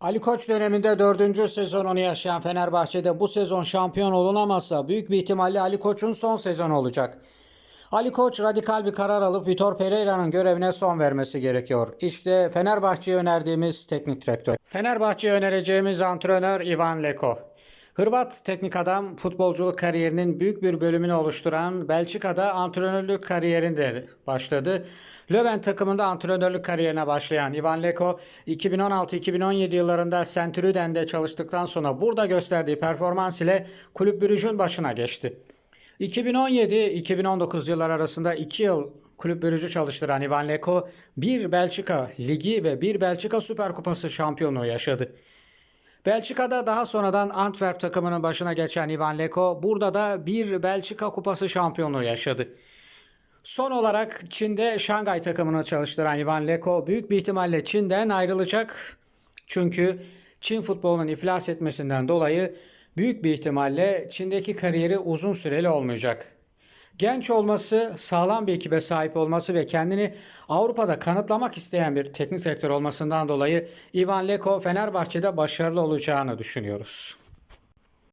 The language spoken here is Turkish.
Ali Koç döneminde dördüncü sezonunu yaşayan Fenerbahçe'de bu sezon şampiyon olunamazsa büyük bir ihtimalle Ali Koç'un son sezonu olacak. Ali Koç radikal bir karar alıp Vitor Pereira'nın görevine son vermesi gerekiyor. İşte Fenerbahçe'ye önerdiğimiz teknik direktör. Fenerbahçe'ye önereceğimiz antrenör Ivan Leko. Hırvat teknik adam futbolculuk kariyerinin büyük bir bölümünü oluşturan Belçika'da antrenörlük kariyerinde başladı. Löwen takımında antrenörlük kariyerine başlayan Ivan Leko 2016-2017 yıllarında Sint-Truiden'de çalıştıktan sonra burada gösterdiği performans ile Kulüp Brugge'ün başına geçti. 2017-2019 yıllar arasında 2 yıl kulüp bürücü çalıştıran Ivan Leko bir Belçika Ligi ve bir Belçika Süper Kupası şampiyonluğu yaşadı. Belçika'da daha sonradan Antwerp takımının başına geçen Ivan Leko burada da bir Belçika Kupası şampiyonluğu yaşadı. Son olarak Çin'de Şangay takımını çalıştıran Ivan Leko büyük bir ihtimalle Çin'den ayrılacak. Çünkü Çin futbolunun iflas etmesinden dolayı büyük bir ihtimalle Çin'deki kariyeri uzun süreli olmayacak. Genç olması, sağlam bir ekibe sahip olması ve kendini Avrupa'da kanıtlamak isteyen bir teknik direktör olmasından dolayı Ivan Leko Fenerbahçe'de başarılı olacağını düşünüyoruz.